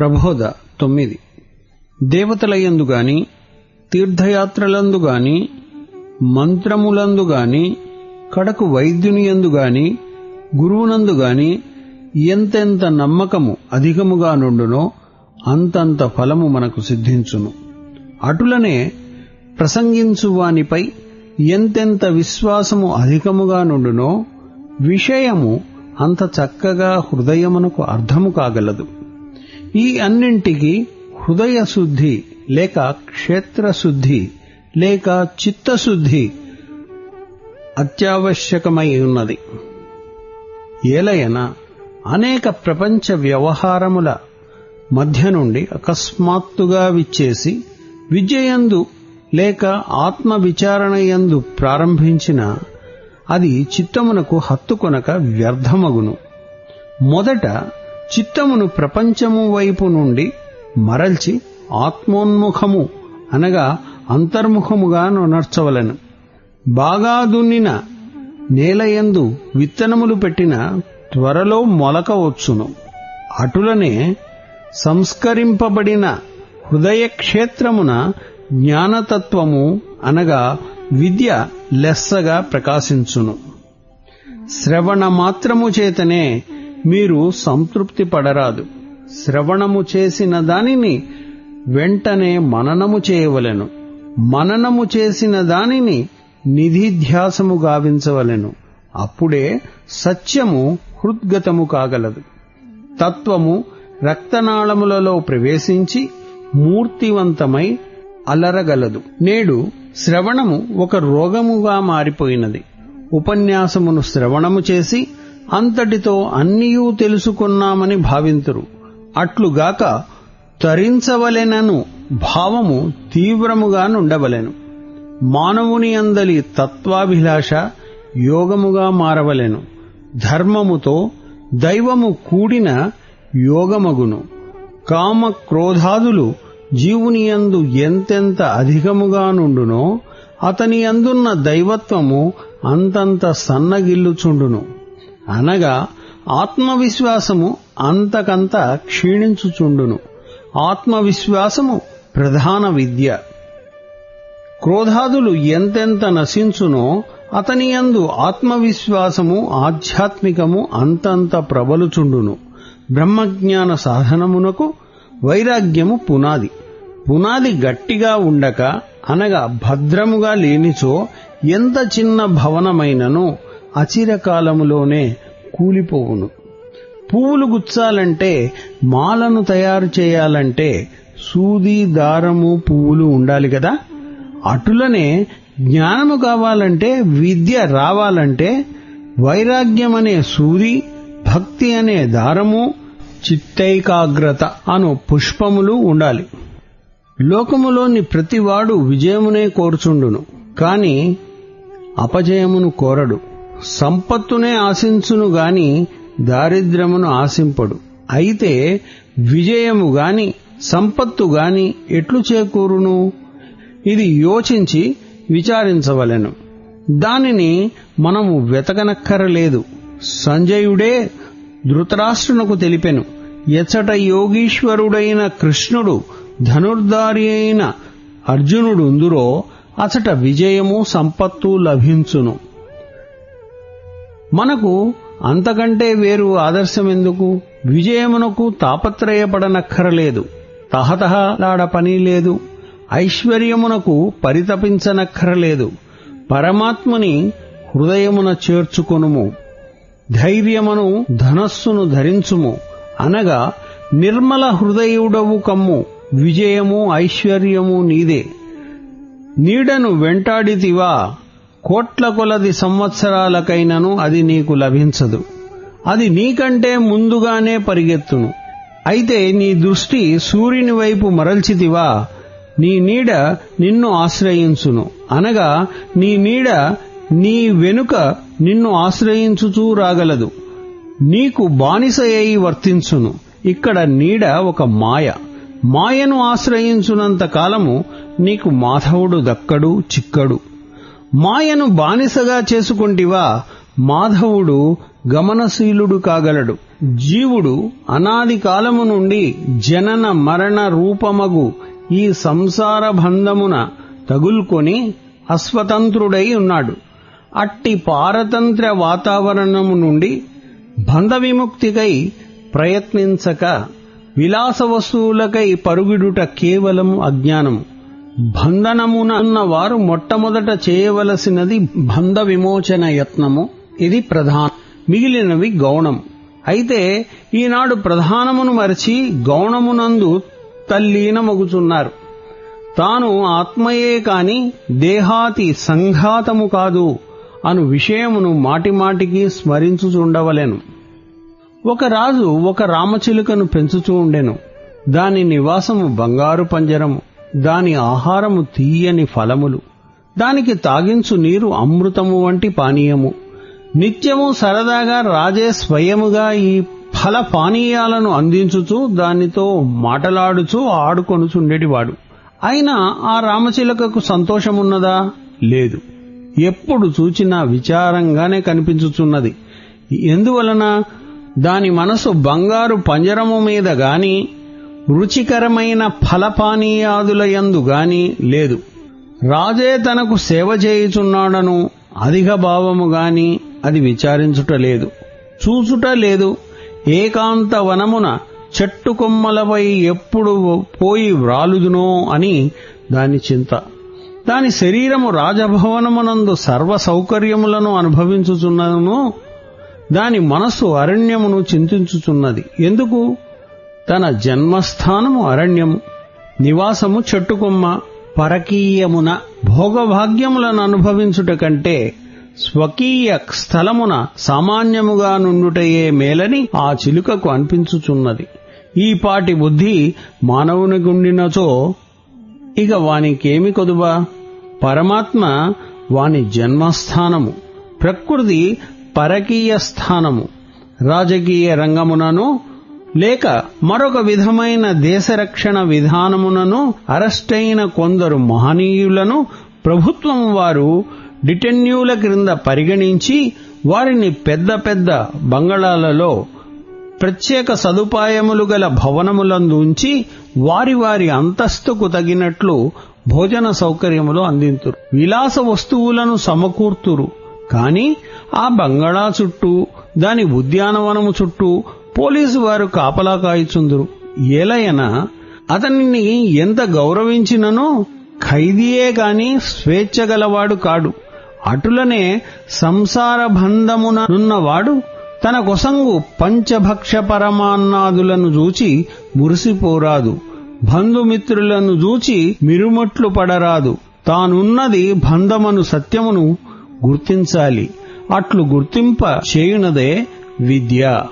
ప్రబోధ తొమ్మిది. దేవతలయందు గాని తీర్థయాత్రలందు గాని మంత్రములందు గాని కడకు వైద్యునియందు గాని గురువునందు గాని ఎంతెంత నమ్మకము అధికముగా నుండునో అంతంత ఫలము మనకు సిద్ధించును. అటులనే ప్రసంగించువానిపై ఎంతెంత విశ్వాసము అధికముగా నుండునో విషయము అంత చక్కగా హృదయమునకు అర్థము కాగలదు. ఈ అన్నింటికి హృదయ శుద్ధి లేక క్షేత్రశుద్ధి లేక చిత్తశుద్ధి అత్యావశ్యకమై ఉన్నది. ఏలయన అనేక ప్రపంచ వ్యవహారముల మధ్య నుండి అకస్మాత్తుగా విచ్చేసి విద్యయందు లేక ఆత్మ విచారణయందు ప్రారంభించిన అది చిత్తమునకు హత్తుకొనక వ్యర్థమగును. మొదట చిత్తమును ప్రపంచము వైపు నుండి మరల్చి ఆత్మోన్ముఖము అనగా అంతర్ముఖముగా నొనర్చవలను. బాగా దున్నిన నేలయందు విత్తనములు పెట్టిన త్వరలో మొలక వచ్చును అటులనే సంస్కరింపబడిన హృదయ క్షేత్రమున జ్ఞానతత్వము అనగా విద్య లెస్సగా ప్రకాశించును. శ్రవణ మాత్రము చేతనే మీరు సంతృప్తి పడరాదు. శ్రవణము చేసిన దానిని వెంటనే మననము చేయవలెను. మననము చేసిన దానిని నిధిధ్యాసము గావించవలెను. అప్పుడే సత్యము హృద్గతము కాగలదు. తత్వము రక్తనాళములలో ప్రవేశించి మూర్తివంతమై అలరగలదు. నేడు శ్రవణము ఒక రోగముగా మారిపోయినది. ఉపన్యాసమును శ్రవణము చేసి అంతటితో అన్నియూ తెలుసుకున్నామని భావింతురు. అట్లుగాక తరించవలెనను భావము తీవ్రముగా నుండవలెను. మానవుని అందలి తత్వాభిలాష యోగముగా మారవలెను. ధర్మముతో దైవము కూడిన యోగమగును. కామ క్రోధాదులు జీవునియందు ఎంతెంత అధికముగా నుండునో అతనియందున్న దైవత్వము అంతంత సన్నగిల్లుచుండును. అనగా ఆత్మవిశ్వాసము అంతకంత క్షీణించుచుండును. ఆత్మవిశ్వాసము ప్రధాన విద్య. క్రోధాదులు ఎంతెంత నశించునో అతని యందు ఆత్మవిశ్వాసము ఆధ్యాత్మికము అంతంత ప్రబలుచుండును. బ్రహ్మజ్ఞాన సాధనమునకు వైరాగ్యము పునాది. పునాది గట్టిగా ఉండక అనగా భద్రముగా లేనిచో ఎంత చిన్న భవనమైనను అచిరకాలములోనే కూలిపోవును. పువ్వులు గుచ్చాలంటే మాలను తయారు చేయాలంటే సూది దారము పువ్వులు ఉండాలి కదా? అటులనే జ్ఞానము కావాలంటే విద్య రావాలంటే వైరాగ్యం అనే సూది భక్తి అనే దారము చిత్తైకాగ్రత అను పుష్పములు ఉండాలి. లోకములోని ప్రతివాడు విజయమునే కోరుచుండును. కాని అపజయమును కోరడు. సంపత్తునే ఆశించును గాని దారిద్ర్యమును ఆశింపడు. అయితే విజయము గాని సంపత్తు గాని ఎట్లు చేకూరును? ఇది యోచించి విచారించవలెను. దానిని మనము వెతకనక్కరలేదు. సంజయుడే ధృతరాష్ట్రునకు తెలిపెను. ఎచ్చట యోగీశ్వరుడైన కృష్ణుడు ధనుర్ధారి అయిన అర్జునుడుందురో అచట విజయము సంపత్తు లభించును. మనకు అంతకంటే వేరు ఆదర్శమెందుకు? విజయమునకు తాపత్రయపడనక్కరలేదు. తహతహలాడ పని లేదు. ఐశ్వర్యమునకు పరితపించనక్కరలేదు. పరమాత్ముని హృదయమున చేర్చుకొనుము. ధైర్యమును ధనస్సును ధరించుము. అనగా నిర్మల హృదయుడవు కమ్ము. విజయము ఐశ్వర్యము నీదే. నీడను వెంటాడితివా? కోట్ల కొలది సంవత్సరాలకైనను అది నీకు లభించదు. అది నీకంటే ముందుగానే పరిగెత్తును. అయితే నీ దృష్టి సూర్యుని వైపు మరల్చితివా? నీ నీడ నిన్ను ఆశ్రయించును. అనగా నీ నీడ నీ వెనుక నిన్ను ఆశ్రయించుచూ రాగలదు. నీకు బానిస అయి వర్తించును. ఇక్కడ నీడ ఒక మాయ. మాయను ఆశ్రయించునంత కాలము నీకు మాధవుడు దక్కడు చిక్కడు. మాయను బానిసగా చేసుకుంటివా? మాధవుడు గమనశీలుడు కాగలడు. జీవుడు అనాది కాలము నుండి జనన మరణ రూపమగు ఈ సంసార బంధమున తగుల్కొని అస్వతంత్రుడై ఉన్నాడు. అట్టి పారతంత్ర వాతావరణము నుండి బంధ విముక్తికై ప్రయత్నించక విలాస వస్తువులకై పరుగుడుట కేవలం అజ్ఞానము. బంధనమున ఉన్నవారు మొట్టమొదట చేయవలసినది బంధ విమోచన యత్నము. ఇది ప్రధానం మిగిలినవి గౌణం. అయితే ఈనాడు ప్రధానమును మరచి గౌణమునందు తల్లీనమగుచున్నారు. తాను ఆత్మయే కాని దేహాతి సంఘాతము కాదు అను విషయమును మాటిమాటికి స్మరించుచుండవలెను. ఒక రాజు ఒక రామచిలుకను పెంచుచూ ఉండెను. దాని నివాసము బంగారు పంజరము. దాని ఆహారము తీయని ఫలములు. దానికి తాగించు నీరు అమృతము వంటి పానీయము. నిత్యము సరదాగా రాజే స్వయముగా ఈ ఫల పానీయాలను అందించుచూ దానితో మాటలాడుచూ ఆడుకొనుచుండేటివాడు. అయినా ఆ రామచిలకకు సంతోషమున్నదా? లేదు. ఎప్పుడు చూచినా విచారంగానే కనిపించుచున్నది. ఎందువలన? దాని మనసు బంగారు పంజరము మీద గాని రుచికరమైన ఫలపానీయాదుల యందు లేదు. రాజే తనకు సేవ చేయుచున్నాడను అధిక భావము గాని అది విచారించుట లేదు. చూచుట లేదు. ఏకాంత వనమున చెట్టు కొమ్మలపై ఎప్పుడు పోయి వ్రాలుదునో అని దాని చింత. దాని శరీరము రాజభవనమునందు సర్వ సౌకర్యములను అనుభవించుచున్నను దాని మనస్సు అరణ్యమును చింతించుచున్నది. ఎందుకు? తన జన్మస్థానము అరణ్యము నివాసము చెట్టుకొమ్మ పరకీయమున భోగభాగ్యములను అనుభవించుట కంటే స్వకీయ స్థలమున సామాన్యముగా నుండుటయే మేలని ఆ చిలుకకు అనిపించుచున్నది. ఈ పాటి బుద్ధి మానవుని గుండినచో ఇక వానికేమి కొదుబా? పరమాత్మ వాని జన్మస్థానము ప్రకృతి పరకీయ స్థానము రాజకీయ రంగమునను లేక మరొక విధమైన దేశరక్షణ విధానమునను అరెస్టైన కొందరు మహనీయులను ప్రభుత్వం వారు డిటెన్యూల క్రింద పరిగణించి వారిని పెద్ద పెద్ద బంగళాలలో ప్రత్యేక సదుపాయములు గల భవనములందు ఉంచి వారి వారి అంతస్తుకు తగినట్లు భోజన సౌకర్యములు అందింతురు. విలాస వస్తువులను సమకూర్తురు. కాని ఆ బంగళా చుట్టూ దాని ఉద్యానవనము చుట్టూ పోలీసు వారు కాపలా కాయిచుందురు. ఏలయన అతనిని ఎంత గౌరవించిననో ఖైదీయే గాని స్వేచ్ఛ గలవాడు కాడు. అటులనే సంసార బంధముననున్నవాడు తన కొసంగు పంచభక్ష పరమాన్నాదులను చూచి మురిసిపోరాదు. బంధుమిత్రులను చూచి మిరుమట్లు పడరాదు. తానున్నది బంధమను సత్యమును గుర్తించాలి. అట్లు గుర్తింప చేయునదే విద్య.